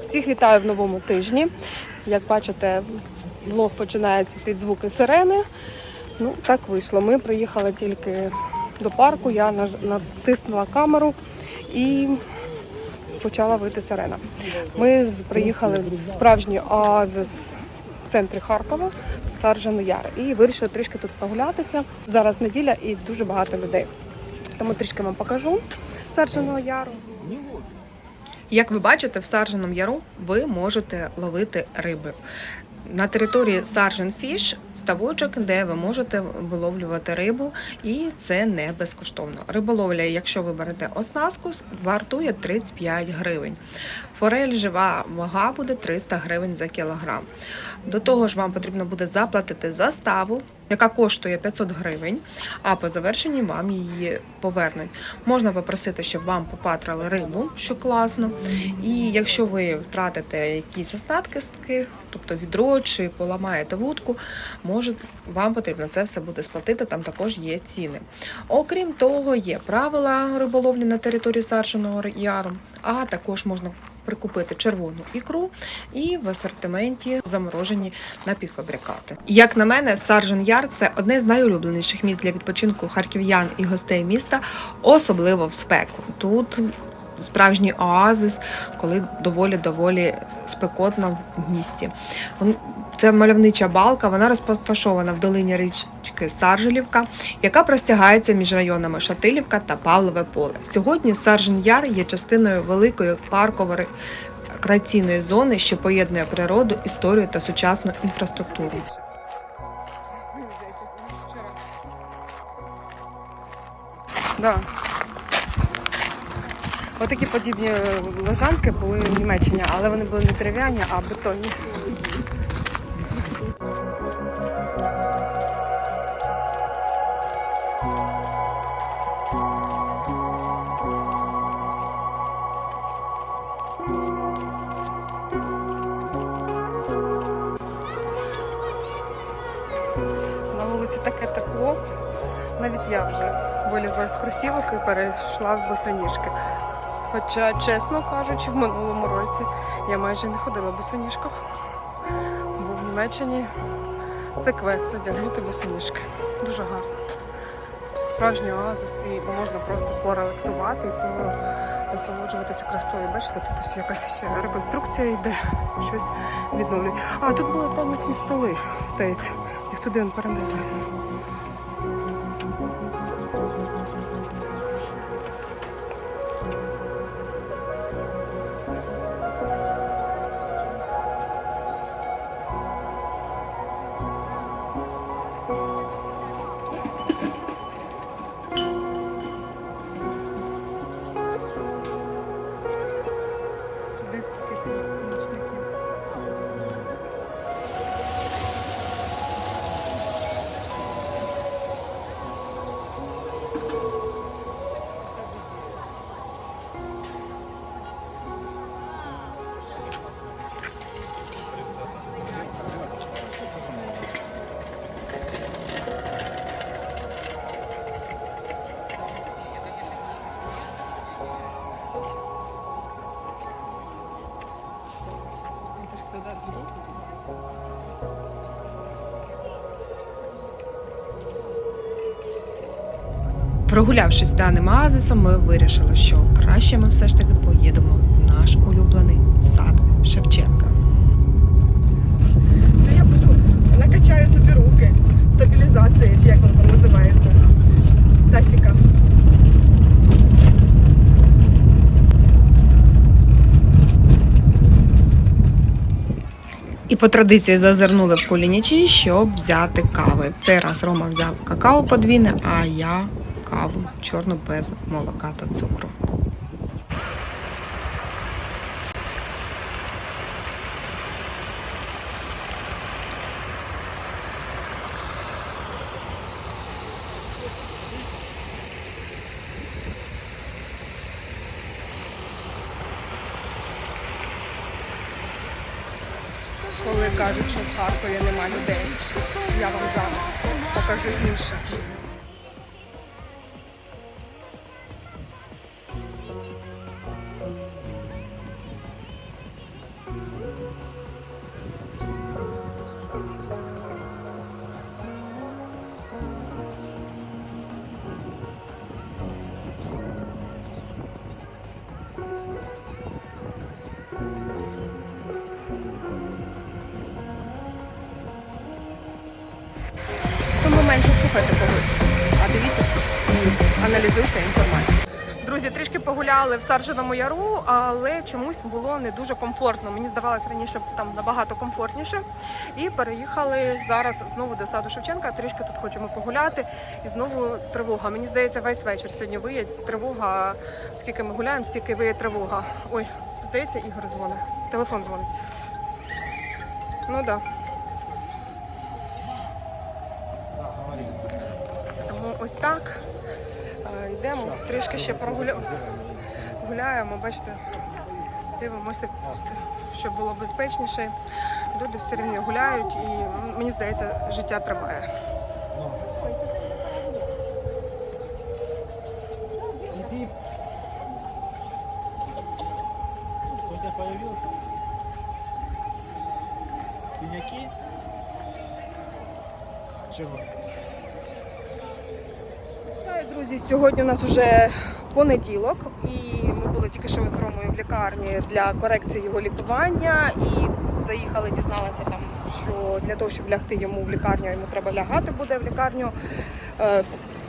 Всіх вітаю в новому тижні. Як бачите, влог починається під звуки сирени. Ну, так вийшло. Ми приїхали тільки до парку, я натиснула камеру і почала вийти сирена. Ми приїхали в справжній оазис в центрі Харкова, Саржан Яр, і вирішили трішки тут прогулятися. Зараз неділя і дуже багато людей. Тому трішки вам покажу Саржаного Яру. Як ви бачите, в Саржаному яру ви можете ловити риби. На території Sargent Fish ставочок, де ви можете виловлювати рибу, і це не безкоштовно. Риболовля, якщо ви берете оснастку, вартує 35 гривень. Форель жива вага буде 300 гривень за кілограм. До того ж, вам потрібно буде заплатити заставу, яка коштує 500 гривень, а по завершенню вам її повернуть. Можна попросити, щоб вам попатрали рибу, що класно. І якщо ви втратите якісь остатки, тобто відро чи поламаєте вудку, може вам потрібно це все буде сплатити. Там також є ціни. Окрім того, є правила риболовлі на території Сарженого яру, а також можна прикупити червону ікру і в асортименті заморожені напівфабрикати. Як на мене, Саржен Яр це одне з найулюбленіших місць для відпочинку харків'ян і гостей міста, особливо в спеку. Тут справжній оазис, коли доволі доволі спекотно в місті. Це мальовнича балка, вона розташована в долині річки Саржелівка, яка простягається між районами Шатилівка та Павлове поле. Сьогодні Саржен Яр є частиною великої паркової рекреаційної зони, що поєднує природу, історію та сучасну інфраструктуру. Да. Отакі подібні лежанки були в Німеччині, але вони були не дерев'яні, а бетонні. Вулиці таке тепло. Навіть я вже вилізла з кросівок і перейшла в босоніжки. Хоча, чесно кажучи, в минулому році я майже не ходила в босоніжках, бо в Німеччині це квест одягнути босоніжки. Дуже гарно. Справжній оазис, і можна просто порелаксувати і насолоджуватися красою. Бачите, тут ось якась ще реконструкція йде, щось відновлюють. А тут були тенісні столи, здається. Їх туди перенесли. Прогулявшись даним оазисом, ми вирішили, що краще ми все ж таки поїдемо в наш улюблений сад Шевченка. Це я буду накачаю собі руки. Стабілізація, чи як воно там називається. Статіка. І по традиції зазирнули в кулінічі, щоб взяти кави. Цей раз Рома взяв какао подвійне, а я каву, чорну без молока та цукру. Коли кажуть, що в Харкові немає людей, я вам зараз покажу інше. Тому менше слухайте когось, а дивіться аналізуйте інформацію. Друзі, трішки погуляли в Сарженому яру, але чомусь було не дуже комфортно. Мені здавалось раніше там набагато комфортніше. І переїхали зараз знову до саду Шевченка. Трішки тут хочемо погуляти. І знову тривога. Мені здається, весь вечір сьогодні виє тривога. Скільки ми гуляємо, стільки виє тривога. Ой, здається, Ігор дзвонить. Телефон дзвонить. Ну так. Да. Тому ось так. Йдемо, трішки ще прогуляємо. Гуляємо, бачите, дивимося, щоб було безпечніше. Люди все рівно гуляють і мені здається, життя триває. Синяки? Чего? Вітаю, друзі! Сьогодні у нас вже понеділок, і ми були тільки що з Ромою в лікарні для корекції його лікування. І заїхали, дізналися там, що для того, щоб лягти йому в лікарню, йому треба лягати буде в лікарню. Е,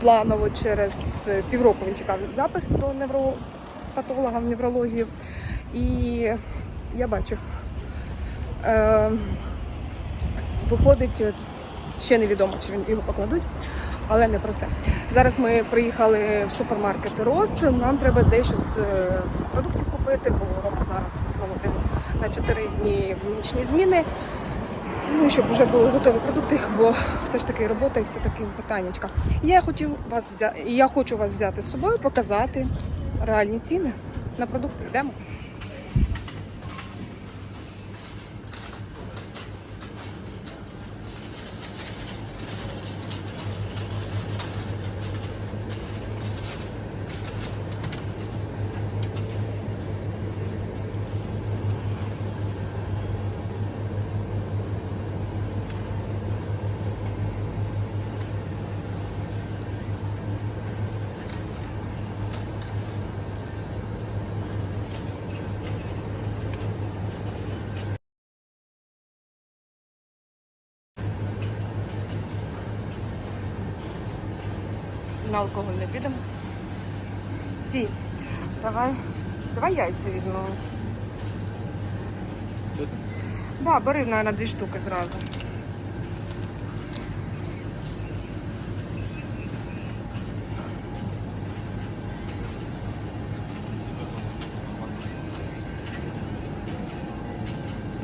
Планово через півроку він чекав запис до невропатолога в неврологію. І я бачу. Е, виходить, ще невідомо, чи він його покладуть, але не про це. Зараз ми приїхали в супермаркет Рост. Нам треба дещо з е, продуктів купити, бо Рома зараз знову на 4 дні в нічні зміни. Ну, щоб вже були готові продукти, бо все ж таки робота і все таки питаннячка. Я хотів вас взяти, я хочу вас взяти з собою, показати реальні ціни на продукти. Йдемо. На алкоголь не підемо. Всі. Давай. Давай яйця візьмемо. Тут? Да, бери, наверное, дві штуки зразу.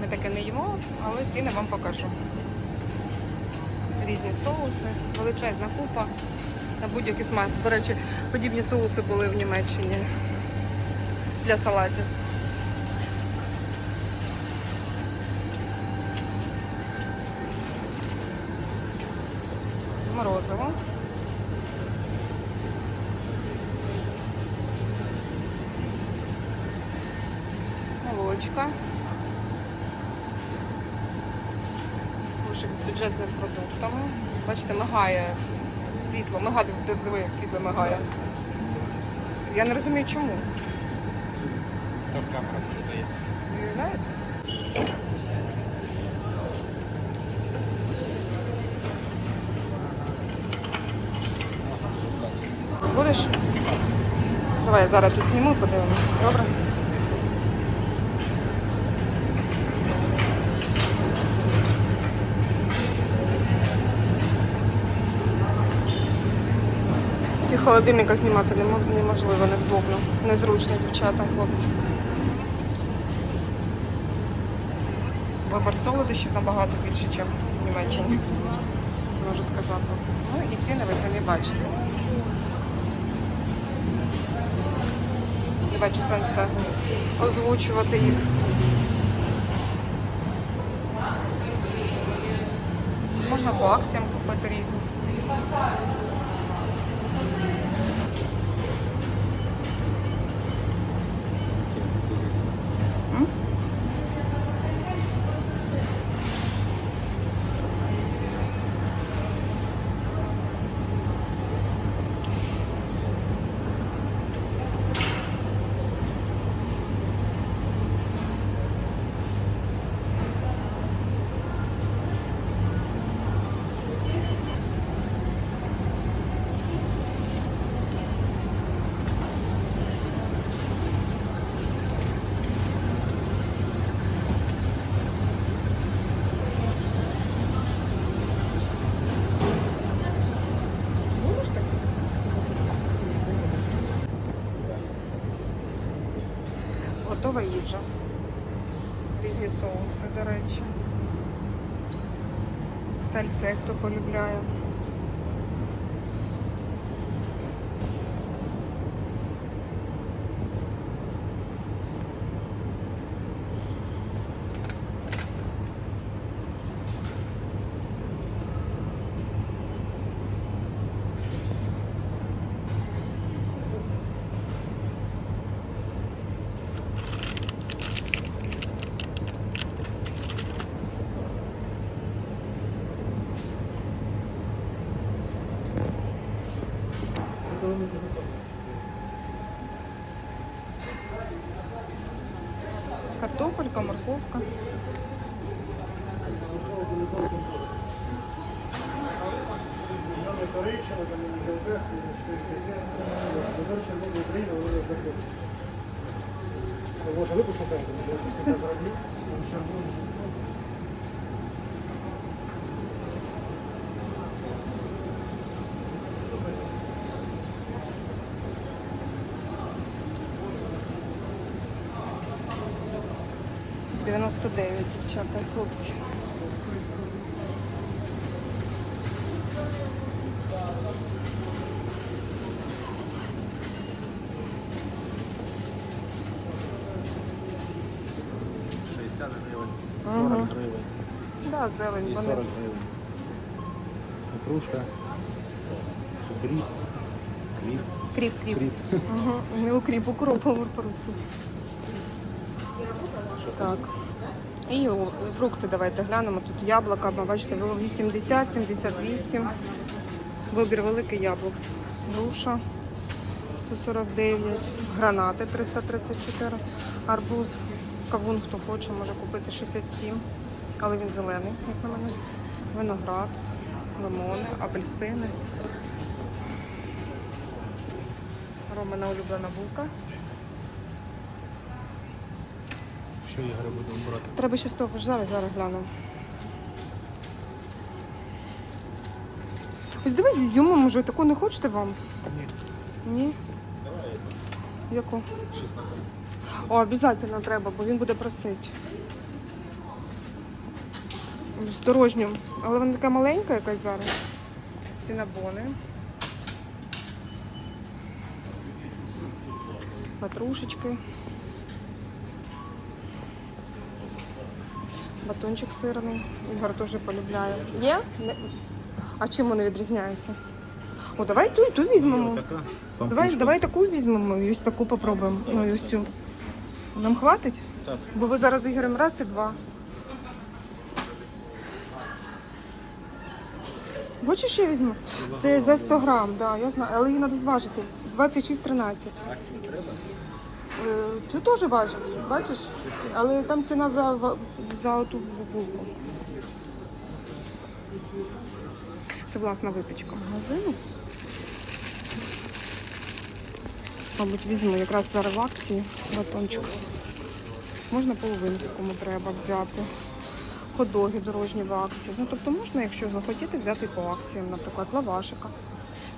Ми таке не їмо, але ціни вам покажу. Різні соуси, величезна купа на будь-який смак. До речі, подібні соуси були в Німеччині для салатів. Морозиво. Молочка. Кошик з бюджетними продуктами. Бачите, мигає світло. Мигає, диви, як світло мигає. Я не розумію чому. Кто в камеру передает? Ви знаєте? Будеш? Давай я зараз тут зніму, подивимось. Добре? Холодильника знімати неможливо, невдобно. Незручно, дівчата, хлопці. Вибор солодощів набагато більше, ніж в Німеччині. Можу сказати. Ну і ціни ви самі бачите. Не бачу сенсу озвучувати їх. можна по акціям купити різні. Сальце, хто полюбляє. Картопелька, морковка. Може 99, дівчата хлопці. – 60 гривень, 40 гривень Да, зелень, і вони 40 гривень. Петрушка, кріп, кріп, кріп, кріп. кріп. Угу. Не укріп, укроп по-русски. Так. І фрукти давайте глянемо. Тут яблука, бачите, 80, 78. Вибір великий яблук. Груша 149, гранати 334, арбуз, кавун, хто хоче, може купити 67, але він зелений, як на мене. Виноград, лимони, апельсини. Романа улюблена булка. Що Ігоре будемо брати? Треба ще з того ж зараз, зараз гляну. Ось дивись з ізюмом може, таку не хочете вам? Ні. Ні? Давай Яку? 16. О, обов'язково треба, бо він буде просити. З дорожню. Але вона така маленька якась зараз. Сінабони. Ватрушечки. Батончик сирний. Ігор теж полюбляє. Є? Не- А чим вони відрізняються? О, давай ту і ту візьмемо. Така Давай, давай таку візьмемо і ось таку попробуємо. Ну і ось цю. Нам хватить? Так. Бо ви зараз з Ігорем раз і два. Хочеш ще візьму? Це за 100 грам, да, я знаю, але її треба зважити. 26,13. Акцію треба? Е, Цю теж важать, бачиш? Але там ціна за, за оту булку. Це власна випічка магазину. Мабуть, візьму якраз зараз в акції батончик. Можна половинку, кому треба взяти. Ходоги дорожні в акції. Ну, тобто можна, якщо захотіти, взяти по акціям, наприклад, лавашика.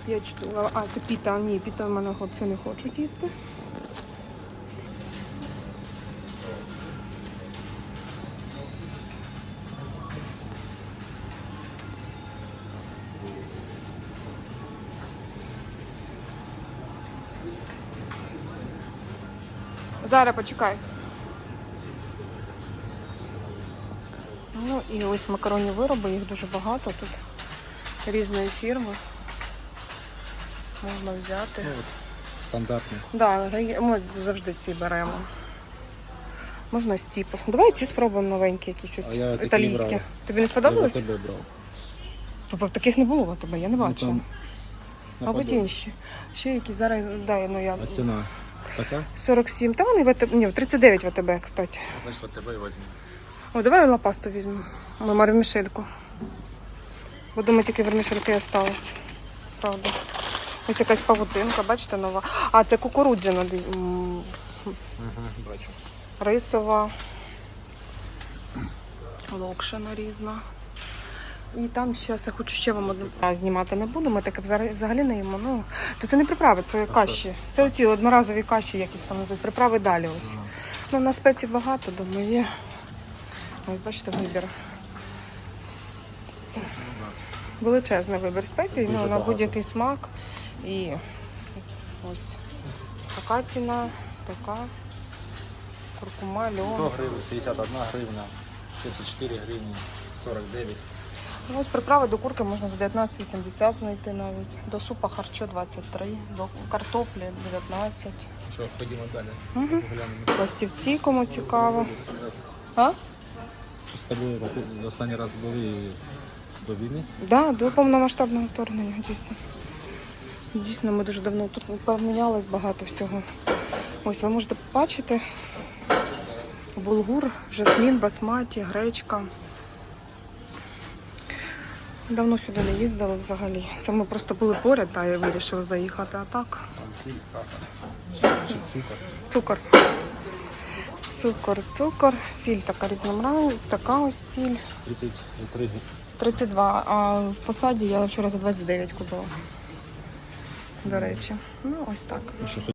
5 штук. А, це піта. Ні, піта в мене хлопці не хочуть їсти. Зараз почекай. Ну І ось макаронні вироби, їх дуже багато тут різної фірми. Можна взяти. Ну, от, стандартний. Да, ми завжди ці беремо. Можна з ці. Давай ці спробуємо новенькі якісь ось А я такі італійські. брав. Тобі не сподобалось? Я тебе брав. Тобто таких не було у тебе, я не Ну, бачила. там Мабуть, інші. Ще якісь зараз, дай, ну я. А ціна така? 47. Та вони в АТБ, ні, 39 в АТБ, кстати. Значить, тебе і візьму. О, давай лапасту візьмемо. Ми вермішельку. Бо думаю, тільки вермішельки осталось. Правда. Ось якась павутинка, бачите, нова. А, це кукурудзяна м, бачу. рисова, локшина різна. І там зараз я хочу ще вам одну знімати не буду, ми таке взагалі, не їмо. Ну, то це не приправи, це каші. Це оці одноразові каші, як їх там називають. Приправи далі ось. Ну, на спеці багато, думаю, є. Ось бачите, вибір. Величезний вибір спецій, ну, на будь-який смак. І ось така ціна, така. Куркума, 100 гривень, 51 гривна, 74 гривні, 49. Ну, ось приправи до курки можна за 19,70 знайти навіть. До супа харчо 23, до картоплі 19. Що, ходімо далі. Угу. Пластівці, кому цікаво. А? З тобою останній раз були до війни. Да, до повномасштабного вторгнення, дійсно. Дійсно, ми дуже давно тут помінялось багато всього. Ось ви можете побачити булгур, жасмін, басматі, гречка. Давно сюди не їздили взагалі. Це ми просто були поряд, та я вирішила заїхати. А так, цукор. цукор. Цукор, сіль така різноманітна, така ось сіль. 33 32, а в посаді я вчора за 29 купила. До речі. Ну, ось так.